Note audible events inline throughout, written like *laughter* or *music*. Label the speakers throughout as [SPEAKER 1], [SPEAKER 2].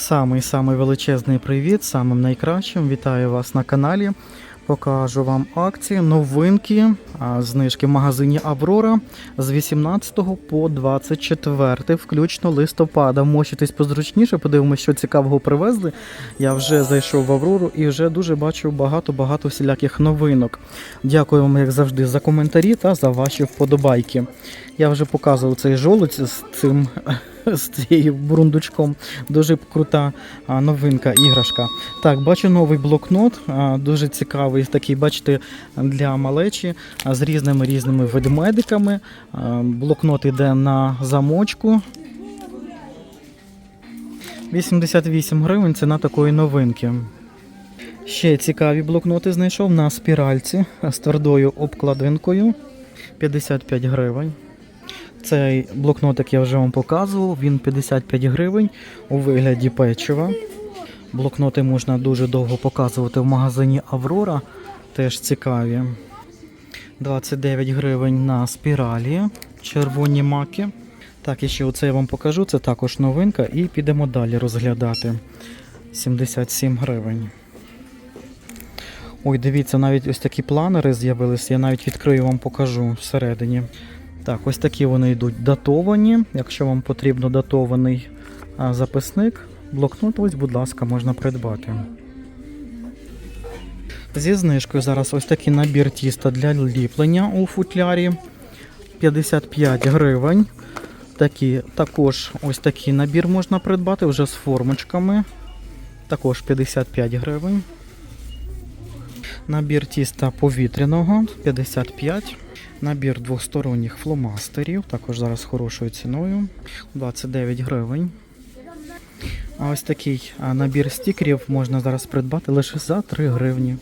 [SPEAKER 1] Самий-самий величезний привіт, самим найкращим. Вітаю вас на каналі. Покажу вам акції, новинки, знижки в магазині Аврора з 18 по 24, включно листопада. Мочитись позручніше, подивимося, що цікавого привезли. Я вже зайшов в Аврору і вже дуже бачу багато-багато всіляких новинок. Дякую вам, як завжди, за коментарі та за ваші вподобайки. Я вже показував цей жолудь з цим *laughs* з цією бурундучком. Дуже крута новинка, іграшка. Так, бачу новий блокнот, дуже цікавий, такий, бачите, для малечі з різними різними ведмедиками. Блокнот іде на замочку. 88 гривень ціна такої новинки. Ще цікаві блокноти знайшов на спіральці з твердою обкладинкою 55 гривень. Цей блокнотик я вже вам показував, він 55 гривень у вигляді печива. Блокноти можна дуже довго показувати в магазині Аврора, теж цікаві. 29 гривень на спіралі, червоні маки. Так, і ще оце я вам покажу, це також новинка, і підемо далі розглядати. 77 гривень. Ой, дивіться, навіть ось такі планери з'явилися. Я навіть відкрию вам покажу всередині. Так, ось такі вони йдуть датовані. Якщо вам потрібно датований записник, блокнот, ось, будь ласка, можна придбати. Зі знижкою зараз ось такий набір тіста для ліплення у футлярі 55 гривень. Такі, також ось такий набір можна придбати вже з формочками. Також 55 гривень. Набір тіста повітряного 55. Набір двосторонніх фломастерів, також зараз хорошою ціною 29 гривень. А ось такий набір стікерів можна зараз придбати лише за 3 гривні.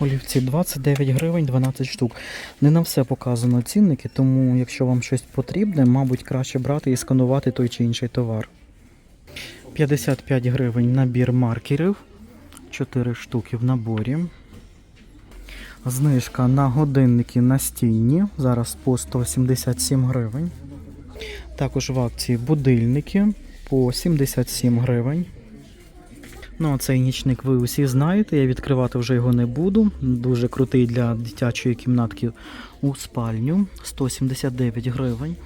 [SPEAKER 1] Олівці 29 гривень 12 штук. Не на все показано цінники, тому якщо вам щось потрібне, мабуть, краще брати і сканувати той чи інший товар. 55 гривень набір маркерів. 4 штуки в наборі. Знижка на годинники настінні. Зараз по 177 гривень. Також в акції будильники по 77 гривень. Ну, а цей нічник ви усі знаєте, я відкривати вже його не буду. Дуже крутий для дитячої кімнатки у спальню. 179 гривень.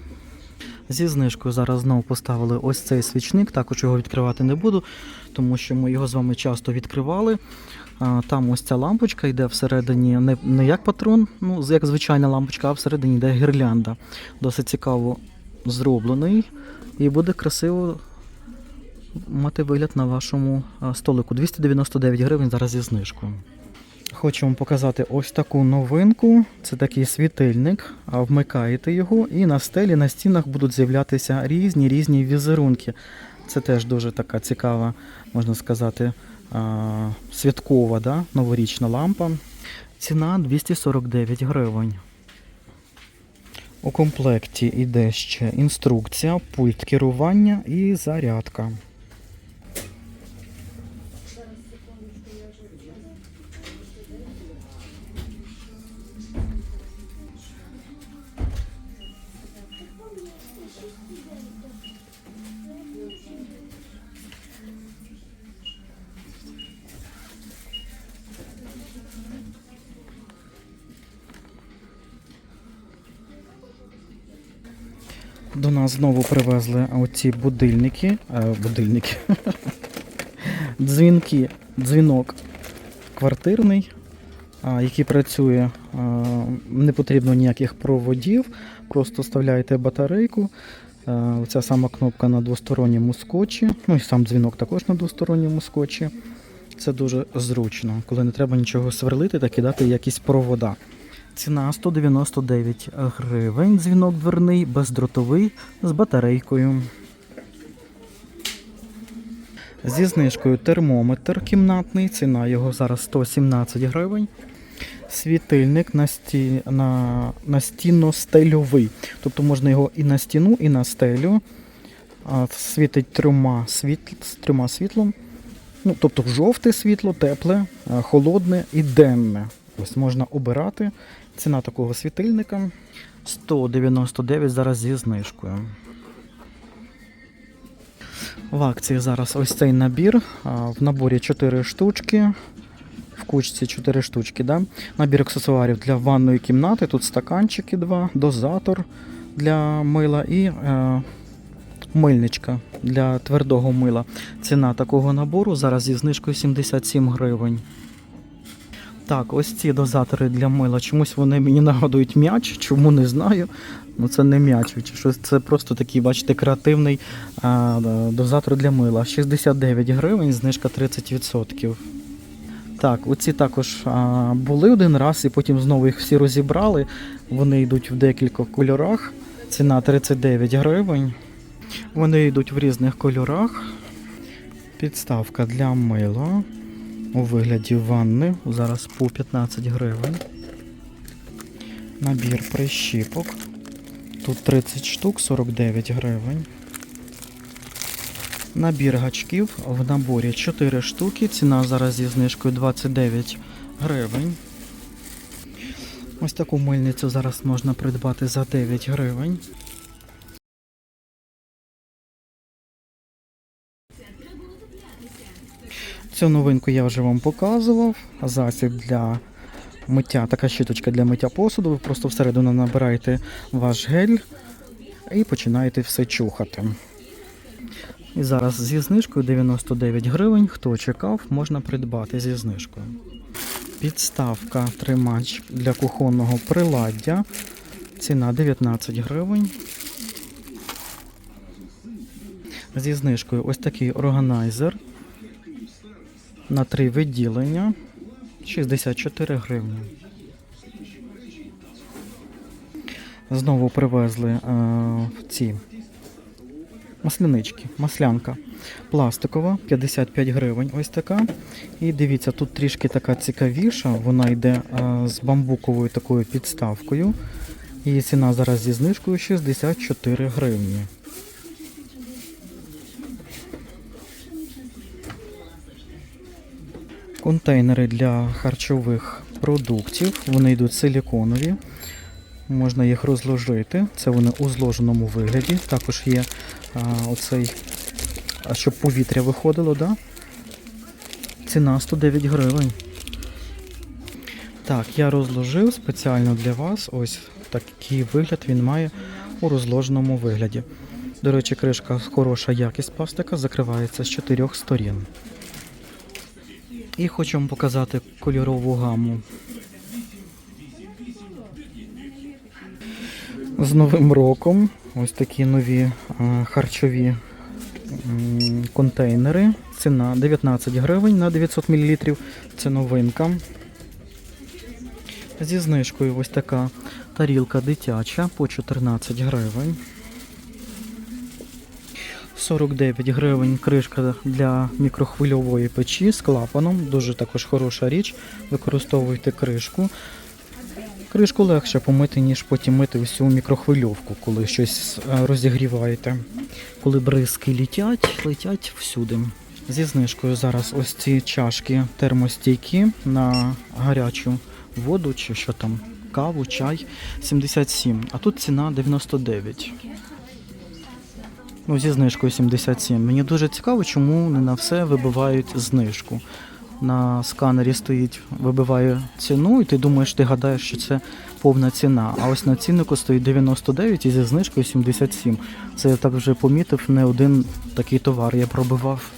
[SPEAKER 1] Зі знижкою зараз знову поставили ось цей свічник, також його відкривати не буду, тому що ми його з вами часто відкривали. Там ось ця лампочка йде всередині, не, не як патрон, ну як звичайна лампочка, а всередині йде гірлянда. Досить цікаво зроблений і буде красиво мати вигляд на вашому столику. 299 гривень зараз зі знижкою. Хочу вам показати ось таку новинку. Це такий світильник. Вмикаєте його, і на стелі на стінах будуть з'являтися різні різні візерунки. Це теж дуже така цікава, можна сказати, святкова да? новорічна лампа. Ціна 249 гривень. У комплекті йде ще інструкція, пульт керування і зарядка. До нас знову привезли оці будильники. Е, будильники. Дзвінки, дзвінок квартирний, який працює. а, Не потрібно ніяких проводів. Просто вставляєте батарейку. Е, Оця сама кнопка на двосторонньому скотчі. Ну і сам дзвінок також на двосторонньому скотчі. Це дуже зручно, коли не треба нічого сверлити та кидати якісь провода. Ціна 199 гривень. Дзвінок дверний, бездротовий з батарейкою. Зі знижкою термометр кімнатний. Ціна його зараз 117 гривень. Світильник на сті... на... настінно-стельовий. Тобто можна його і на стіну, і на стелю. Світить трьома, світ... трьома світлом. Ну, тобто жовте світло, тепле, холодне і денне. Ось можна обирати. Ціна такого світильника 199 зараз зі знижкою. В акції зараз ось цей набір. В наборі 4 штучки. В кучці 4 штучки. Да? Набір аксесуарів для ванної кімнати. Тут стаканчики 2, дозатор для мила і е, мильничка для твердого мила. Ціна такого набору зараз зі знижкою 77 гривень. Так, ось ці дозатори для мила. Чомусь вони мені нагадують м'яч, чому не знаю. Ну це не м'яч, це просто такий, бачите, креативний а, дозатор для мила. 69 гривень, знижка 30%. Так, оці також а, були один раз і потім знову їх всі розібрали. Вони йдуть в декілька кольорах. Ціна 39 гривень. Вони йдуть в різних кольорах. Підставка для мила у вигляді ванни. Зараз по 15 гривень. Набір прищіпок. Тут 30 штук, 49 гривень. Набір гачків в наборі 4 штуки. Ціна зараз зі знижкою 29 гривень. Ось таку мильницю зараз можна придбати за 9 гривень. Цю новинку я вже вам показував. Засіб для миття, така щіточка для миття посуду. Ви просто всередину набираєте ваш гель і починаєте все чухати. І зараз зі знижкою 99 гривень. Хто чекав, можна придбати зі знижкою. Підставка тримач для кухонного приладдя. Ціна 19 гривень. Зі знижкою ось такий органайзер на три відділення 64 гривні. Знову привезли е, ці маслянички, маслянка пластикова, 55 гривень. Ось така. І дивіться, тут трішки така цікавіша, вона йде е, з бамбуковою такою підставкою. Її ціна зараз зі знижкою 64 гривні. Контейнери для харчових продуктів. Вони йдуть силіконові. Можна їх розложити. Це вони у зложеному вигляді. Також є а, оцей, щоб повітря виходило, да? Ціна 109 гривень. Так, я розложив спеціально для вас. Ось такий вигляд він має у розложеному вигляді. До речі, кришка хороша якість пластика, закривається з чотирьох сторін. І хочу вам показати кольорову гаму. З Новим роком ось такі нові а, харчові контейнери. Ціна 19 гривень на 900 мл. Це новинка. Зі знижкою ось така тарілка дитяча по 14 гривень. 49 гривень кришка для мікрохвильової печі з клапаном. Дуже також хороша річ. Використовуйте кришку. Кришку легше помити, ніж потім мити всю мікрохвильовку, коли щось е, розігріваєте. Коли бризки літять, летять всюди. Зі знижкою зараз ось ці чашки термостійкі на гарячу воду чи що там, каву, чай 77, а тут ціна 99. Ну, зі знижкою 77. Мені дуже цікаво, чому не на все вибивають знижку. На сканері стоїть, вибиває ціну, і ти думаєш, ти гадаєш, що це повна ціна. А ось на ціннику стоїть 99 і зі знижкою 77. Це я так вже помітив, не один такий товар я пробивав.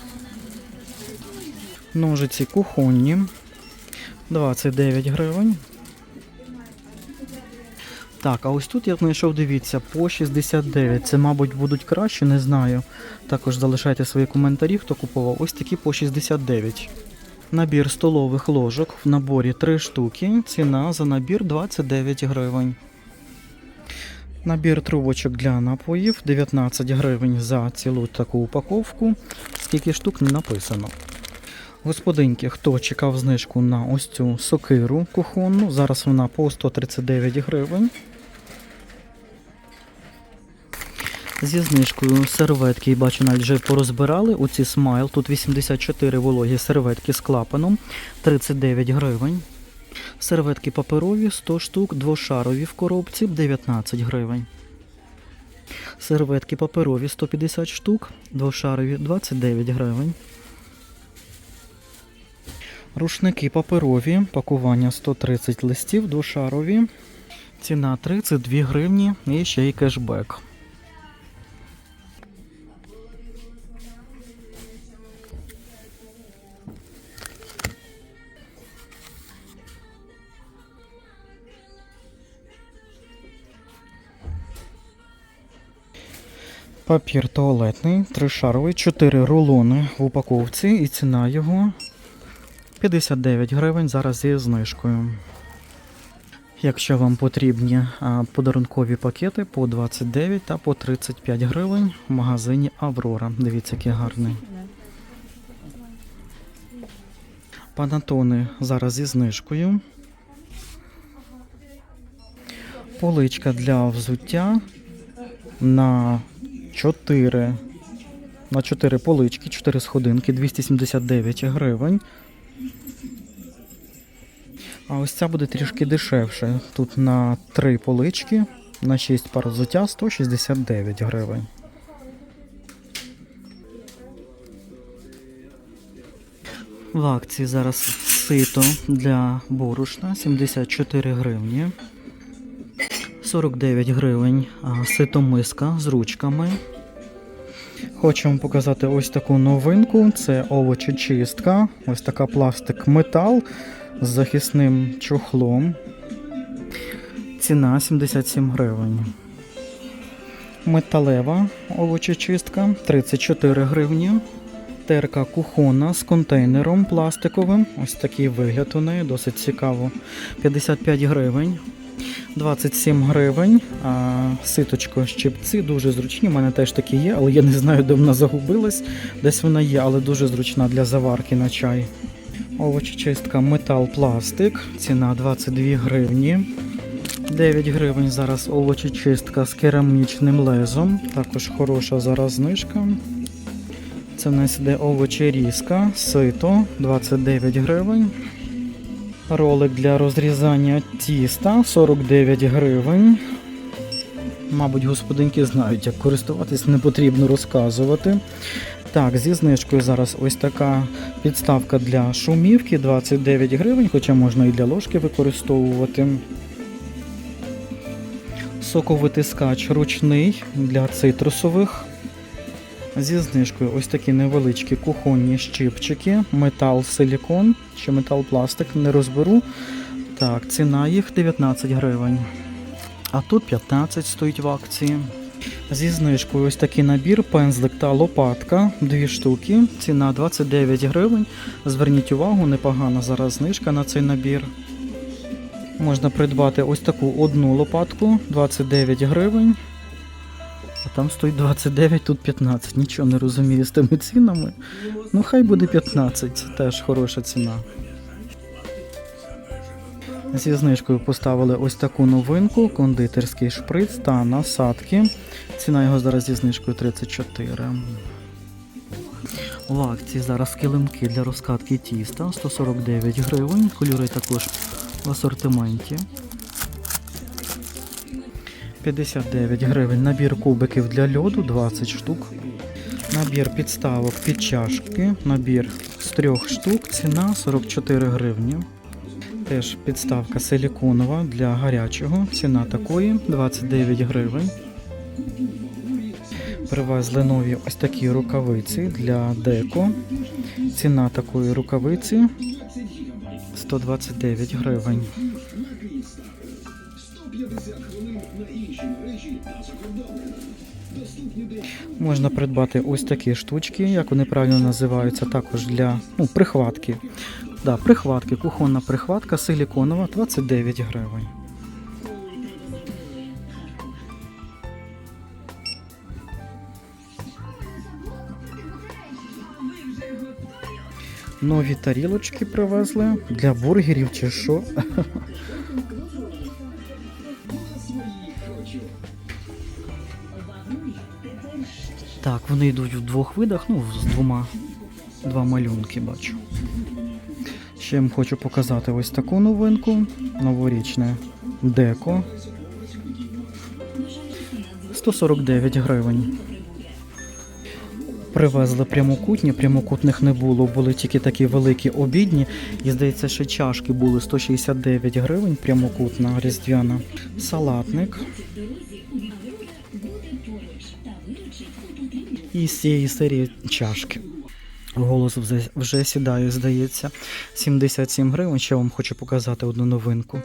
[SPEAKER 1] Ножиці кухонні 29 гривень. Так, а ось тут я знайшов, дивіться, по 69. Це, мабуть, будуть краще, не знаю. Також залишайте свої коментарі, хто купував. Ось такі по 69. Набір столових ложок в наборі 3 штуки. Ціна за набір 29 гривень. Набір трубочок для напоїв 19 гривень за цілу таку упаковку. Скільки штук не написано. Господинки, хто чекав знижку на ось цю сокиру кухонну, зараз вона по 139 гривень. Зі знижкою серветки, бачу, навіть вже порозбирали. Оці смайл. Тут 84 вологі серветки з клапаном, 39 гривень. Серветки паперові 100 штук, двошарові в коробці 19 гривень. Серветки паперові 150 штук, двошарові 29 гривень. Рушники паперові, пакування 130 листів, двошарові. Ціна 32 гривні і ще й кешбек. Папір туалетний, тришаровий, 4 рулони в упаковці і ціна його 59 гривень зараз зі знижкою. Якщо вам потрібні подарункові пакети по 29 та по 35 гривень в магазині Аврора. Дивіться, який гарний. Панатони зараз зі знижкою. Поличка для взуття на 4 на 4 полички, 4 сходинки, 279 гривень. А ось ця буде трішки дешевше. Тут на 3 полички, на 6 пар взуття 169 гривень. В акції зараз сито для борошна 74 гривні. 49 гривень а, сито миска з ручками. Хочу вам показати ось таку новинку. Це овочечистка. Ось така пластик метал з захисним чохлом. Ціна 77 гривень. Металева овочечистка 34 гривні. Терка кухонна з контейнером пластиковим. Ось такий вигляд у неї, досить цікаво. 55 гривень. 27 гривень. А, ситочко щипці дуже зручні. У мене теж такі є, але я не знаю, де вона загубилась. Десь вона є, але дуже зручна для заварки на чай. Овочечистка метал пластик. Ціна 22 гривні. 9 гривень зараз овочечистка з керамічним лезом. Також хороша зараз знижка. Це в нас іде овочерізка, сито 29 гривень. Ролик для розрізання тіста 49 гривень. Мабуть, господинки знають, як користуватись, не потрібно розказувати. Так, зі знижкою зараз ось така підставка для шумівки 29 гривень, хоча можна і для ложки використовувати. Соковитискач ручний для цитрусових. Зі знижкою ось такі невеличкі кухонні щипчики, метал силікон чи метал пластик, не розберу. Так, ціна їх 19 гривень. А тут 15 стоїть в акції. Зі знижкою ось такий набір, пензлик та лопатка, дві штуки. Ціна 29 гривень. Зверніть увагу, непогана зараз знижка на цей набір. Можна придбати ось таку одну лопатку 29 гривень. Там стоїть 29, тут 15. Нічого не розумію з тими цінами. Ну, хай буде 15, теж хороша ціна. Зі знижкою поставили ось таку новинку: кондитерський шприц та насадки. Ціна його зараз зі знижкою 34. В акції зараз килимки для розкатки тіста 149 гривень. Кольори також в асортименті. 59 гривень. Набір кубиків для льоду 20 штук. Набір підставок під чашки. Набір з трьох штук. Ціна 44 гривні. Теж підставка силіконова для гарячого. Ціна такої 29 гривень. Привезли нові ось такі рукавиці для деко. Ціна такої рукавиці 129 гривень. Можна придбати ось такі штучки, як вони правильно називаються, також для ну, прихватки. Да, прихватки, кухонна прихватка силіконова 29 гривень. Нові тарілочки привезли для бургерів чи що. *laughs* Так, вони йдуть в двох видах, ну, з двома два малюнки бачу. Ще вам хочу показати ось таку новинку. Новорічне деко. 149 гривень. Привезли прямокутні, прямокутних не було, були тільки такі великі обідні. І здається, ще чашки були 169 гривень, прямокутна різдвяна. Салатник. І з цієї серії чашки. Голос вже сідає, здається. 77 гривень. Ще вам хочу показати одну новинку.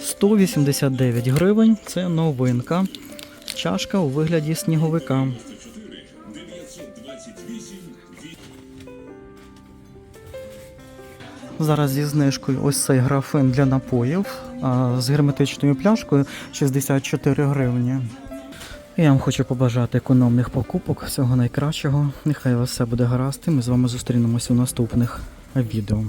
[SPEAKER 1] 189 гривень це новинка. Чашка у вигляді сніговика. Зараз зі знижкою ось цей графин для напоїв а, з герметичною пляшкою 64 гривні. Я вам хочу побажати економних покупок, всього найкращого. Нехай вас все буде гаразд. І ми з вами зустрінемося у наступних відео.